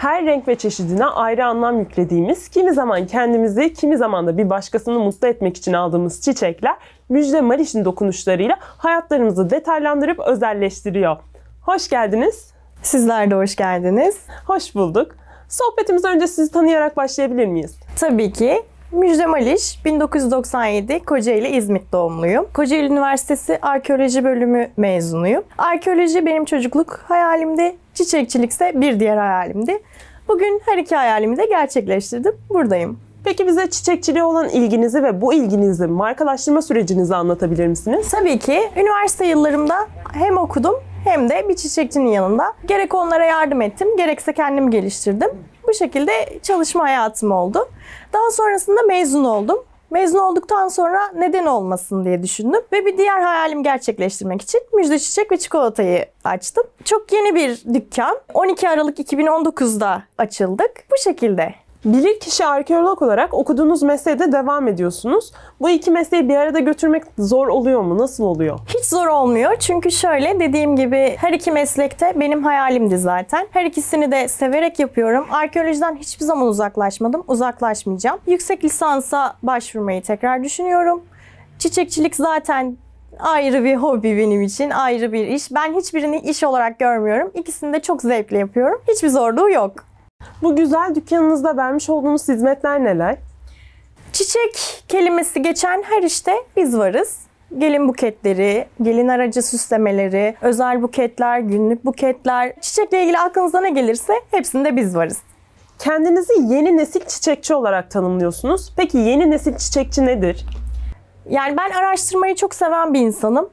her renk ve çeşidine ayrı anlam yüklediğimiz, kimi zaman kendimizi, kimi zaman da bir başkasını mutlu etmek için aldığımız çiçekler Müjde Maliş'in dokunuşlarıyla hayatlarımızı detaylandırıp özelleştiriyor. Hoş geldiniz. Sizler de hoş geldiniz. Hoş bulduk. Sohbetimize önce sizi tanıyarak başlayabilir miyiz? Tabii ki Müjde Maliş, 1997 Kocaeli İzmit doğumluyum. Kocaeli Üniversitesi Arkeoloji Bölümü mezunuyum. Arkeoloji benim çocukluk hayalimdi, çiçekçilikse bir diğer hayalimdi. Bugün her iki hayalimi de gerçekleştirdim. Buradayım. Peki bize çiçekçiliğe olan ilginizi ve bu ilginizi markalaştırma sürecinizi anlatabilir misiniz? Tabii ki üniversite yıllarımda hem okudum hem de bir çiçekçinin yanında gerek onlara yardım ettim, gerekse kendimi geliştirdim. Bu şekilde çalışma hayatım oldu. Daha sonrasında mezun oldum. Mezun olduktan sonra neden olmasın diye düşündüm ve bir diğer hayalimi gerçekleştirmek için Müjde Çiçek ve Çikolatayı açtım. Çok yeni bir dükkan. 12 Aralık 2019'da açıldık. Bu şekilde. Bilir kişi arkeolog olarak okuduğunuz mesleğe de devam ediyorsunuz. Bu iki mesleği bir arada götürmek zor oluyor mu? Nasıl oluyor? Hiç zor olmuyor çünkü şöyle dediğim gibi her iki meslekte benim hayalimdi zaten. Her ikisini de severek yapıyorum. Arkeolojiden hiçbir zaman uzaklaşmadım, uzaklaşmayacağım. Yüksek lisansa başvurmayı tekrar düşünüyorum. Çiçekçilik zaten ayrı bir hobi benim için, ayrı bir iş. Ben hiçbirini iş olarak görmüyorum. İkisini de çok zevkle yapıyorum. Hiçbir zorluğu yok. Bu güzel dükkanınızda vermiş olduğunuz hizmetler neler? Çiçek kelimesi geçen her işte biz varız. Gelin buketleri, gelin aracı süslemeleri, özel buketler, günlük buketler, çiçekle ilgili aklınıza ne gelirse hepsinde biz varız. Kendinizi yeni nesil çiçekçi olarak tanımlıyorsunuz. Peki yeni nesil çiçekçi nedir? Yani ben araştırmayı çok seven bir insanım.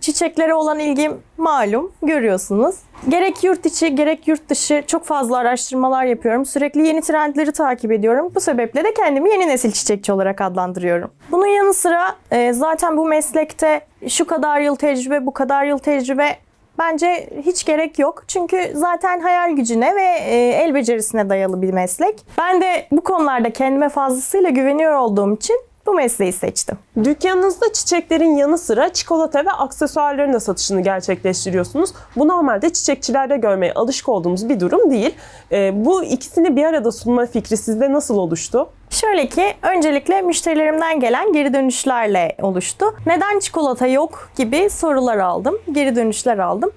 Çiçeklere olan ilgim malum, görüyorsunuz. Gerek yurt içi gerek yurt dışı çok fazla araştırmalar yapıyorum. Sürekli yeni trendleri takip ediyorum. Bu sebeple de kendimi yeni nesil çiçekçi olarak adlandırıyorum. Bunun yanı sıra e, zaten bu meslekte şu kadar yıl tecrübe, bu kadar yıl tecrübe bence hiç gerek yok. Çünkü zaten hayal gücüne ve e, el becerisine dayalı bir meslek. Ben de bu konularda kendime fazlasıyla güveniyor olduğum için bu mesleği seçtim. Dükkanınızda çiçeklerin yanı sıra çikolata ve aksesuarların da satışını gerçekleştiriyorsunuz. Bu normalde çiçekçilerde görmeye alışık olduğumuz bir durum değil. Ee, bu ikisini bir arada sunma fikri sizde nasıl oluştu? Şöyle ki öncelikle müşterilerimden gelen geri dönüşlerle oluştu. Neden çikolata yok gibi sorular aldım, geri dönüşler aldım.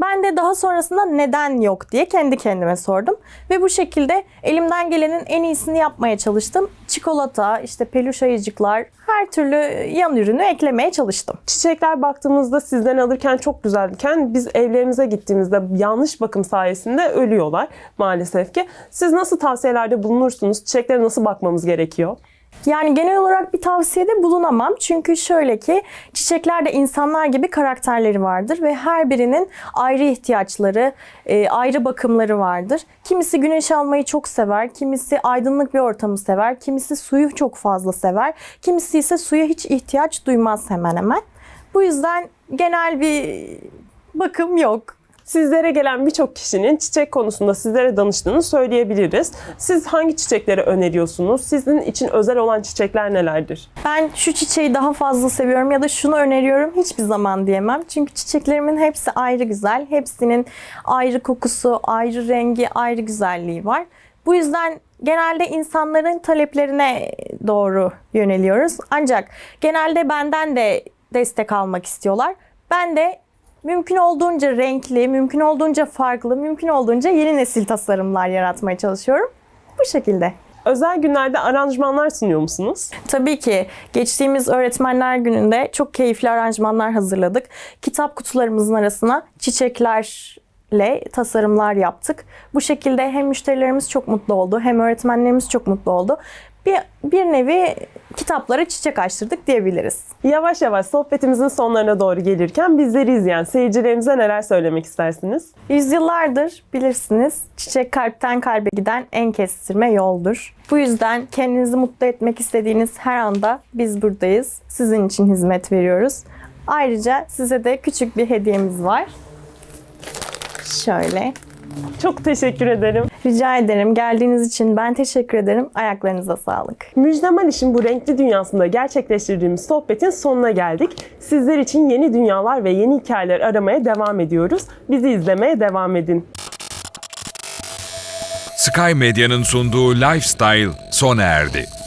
Ben de daha sonrasında neden yok diye kendi kendime sordum. Ve bu şekilde elimden gelenin en iyisini yapmaya çalıştım. Çikolata, işte peluş ayıcıklar, her türlü yan ürünü eklemeye çalıştım. Çiçekler baktığımızda sizden alırken çok güzelken biz evlerimize gittiğimizde yanlış bakım sayesinde ölüyorlar maalesef ki. Siz nasıl tavsiyelerde bulunursunuz? Çiçeklere nasıl bakmamız gerekiyor? Yani genel olarak bir tavsiyede bulunamam. Çünkü şöyle ki çiçekler de insanlar gibi karakterleri vardır ve her birinin ayrı ihtiyaçları, e, ayrı bakımları vardır. Kimisi güneş almayı çok sever, kimisi aydınlık bir ortamı sever, kimisi suyu çok fazla sever, kimisi ise suya hiç ihtiyaç duymaz hemen hemen. Bu yüzden genel bir bakım yok. Sizlere gelen birçok kişinin çiçek konusunda sizlere danıştığını söyleyebiliriz. Siz hangi çiçekleri öneriyorsunuz? Sizin için özel olan çiçekler nelerdir? Ben şu çiçeği daha fazla seviyorum ya da şunu öneriyorum hiçbir zaman diyemem. Çünkü çiçeklerimin hepsi ayrı güzel. Hepsinin ayrı kokusu, ayrı rengi, ayrı güzelliği var. Bu yüzden genelde insanların taleplerine doğru yöneliyoruz. Ancak genelde benden de destek almak istiyorlar. Ben de mümkün olduğunca renkli, mümkün olduğunca farklı, mümkün olduğunca yeni nesil tasarımlar yaratmaya çalışıyorum. Bu şekilde. Özel günlerde aranjmanlar sunuyor musunuz? Tabii ki geçtiğimiz öğretmenler gününde çok keyifli aranjmanlar hazırladık. Kitap kutularımızın arasına çiçeklerle tasarımlar yaptık. Bu şekilde hem müşterilerimiz çok mutlu oldu hem öğretmenlerimiz çok mutlu oldu. Bir, bir nevi kitaplara çiçek açtırdık diyebiliriz. Yavaş yavaş sohbetimizin sonlarına doğru gelirken bizleri izleyen seyircilerimize neler söylemek istersiniz? Yüzyıllardır bilirsiniz çiçek kalpten kalbe giden en kestirme yoldur. Bu yüzden kendinizi mutlu etmek istediğiniz her anda biz buradayız. Sizin için hizmet veriyoruz. Ayrıca size de küçük bir hediyemiz var. Şöyle. Çok teşekkür ederim. Rica ederim. Geldiğiniz için ben teşekkür ederim. Ayaklarınıza sağlık. Müjde Maliş'in bu renkli dünyasında gerçekleştirdiğimiz sohbetin sonuna geldik. Sizler için yeni dünyalar ve yeni hikayeler aramaya devam ediyoruz. Bizi izlemeye devam edin. Sky Medya'nın sunduğu Lifestyle sona erdi.